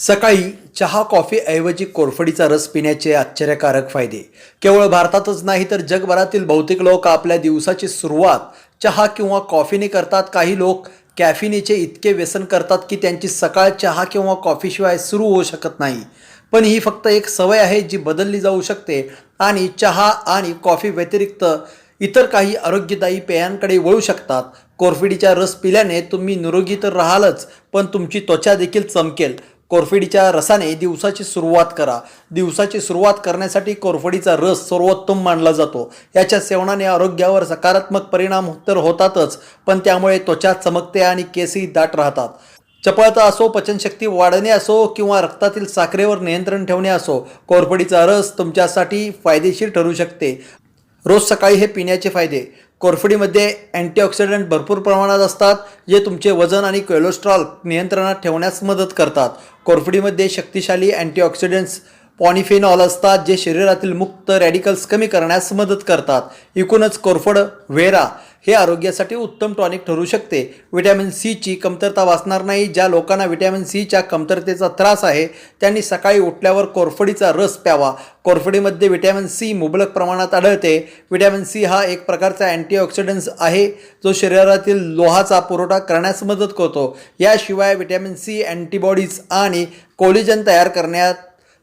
सकाळी चहा कॉफीऐवजी कोरफडीचा रस पिण्याचे आश्चर्यकारक फायदे. केवळ भारतातच नाही तर जगभरातील बहुतेक लोक आपल्या दिवसाची सुरुवात चहा किंवा कॉफीने करतात. काही लोक कॅफिनीचे इतके व्यसन करतात की त्यांची सकाळ चहा किंवा कॉफीशिवाय सुरू होऊ शकत नाही. पण ही फक्त एक सवय आहे जी बदलली जाऊ शकते आणि चहा आणि कॉफी व्यतिरिक्त इतर काही आरोग्यदायी पेयांकडे वळू शकतात. कोरफडीचा रस पिल्याने तुम्ही निरोगी तर राहालच पण तुमची त्वचा देखील चमकेल. कोरफडीच्या रसाने दिवसाची सुरुवात करा. दिवसाची सुरुवात करण्यासाठी कोरफडीचा रस सर्वोत्तम मानला जातो. याच्या सेवनाने आरोग्यावर सकारात्मक परिणाम तर होतातच पण त्यामुळे त्वचा चमकते आणि केसही दाट राहतात. चपळता असो पचनशक्ती वाढणे असो किंवा रक्तातील साखरेवर नियंत्रण ठेवणे असो कोरफडीचा रस तुमच्यासाठी फायदेशीर ठरू शकते. रोज सकाळी हे पिण्याचे फायदे. कोरफडीमध्ये अँटीऑक्सिडंट भरपूर प्रमाणात असतात जे तुमचे वजन आणि कोलेस्ट्रॉल नियंत्रणात ठेवण्यास मदत करतात. कोरफडीमध्ये शक्तिशाली अँटीऑक्सिडंट्स पॉनिफेनॉल असतात जे शरीरातील मुक्त रॅडिकल्स कमी करण्यास मदत करतात. एकूणच कोरफड व्हेरा हे आरोग्यासाठी उत्तम टॉनिक ठरू शकते. विटॅमिन सीची कमतरता वाचणार नाही. ज्या लोकांना विटॅमिन सीच्या कमतरतेचा त्रास आहे त्यांनी सकाळी उठल्यावर कोरफडीचा रस प्यावा. कोरफडीमध्ये विटॅमिन सी मुबलक प्रमाणात आढळते. विटॅमिन सी हा एक प्रकारचा अँटीऑक्सिडंट्स आहे जो शरीरातील लोहाचा पुरवठा करण्यास मदत करतो. याशिवाय विटॅमिन सी अँटीबॉडीज आणि कोलिजन तयार करण्यात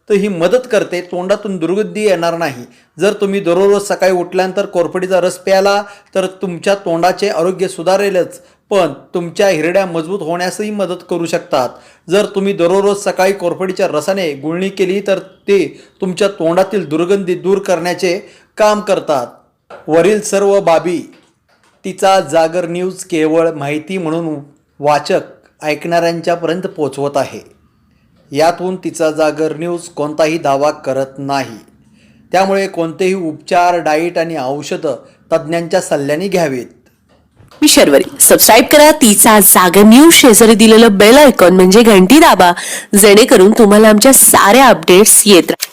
तर ही मदत करते तोंडातून दुर्गंधी येणार नाही. जर तुम्ही दररोज सकाळी उठल्यानंतर कोरफडीचा रस प्याला तर तुमच्या तोंडाचे आरोग्य सुधारेलच पण तुमच्या हिरड्या मजबूत होण्यासही मदत करू शकतात. जर तुम्ही दररोज सकाळी कोरफडीच्या रसाने गुळणी केली तर ते तुमच्या तोंडातील दुर्गंधी दूर करण्याचे काम करतात. वरील सर्व बाबी तिचा जागर न्यूज केवळ माहिती म्हणून वाचक ऐकणाऱ्यांच्यापर्यंत पोचवत आहे. यातून तिचा जागर न्यूज कोणताही दावा करत नाही. त्यामुळे कोणतेही उपचार डाईट आणि औषधं तज्ज्ञांच्या सल्ल्याने घ्यावीत. मी शर्वरी. सबस्क्राईब करा. तिचा जागर न्यूज. शेजारी दिलेलं बेल आयकॉन म्हणजे घंटी दाबा. जेणेकरून तुम्हाला आमच्या साऱ्या अपडेट्स येत राहतात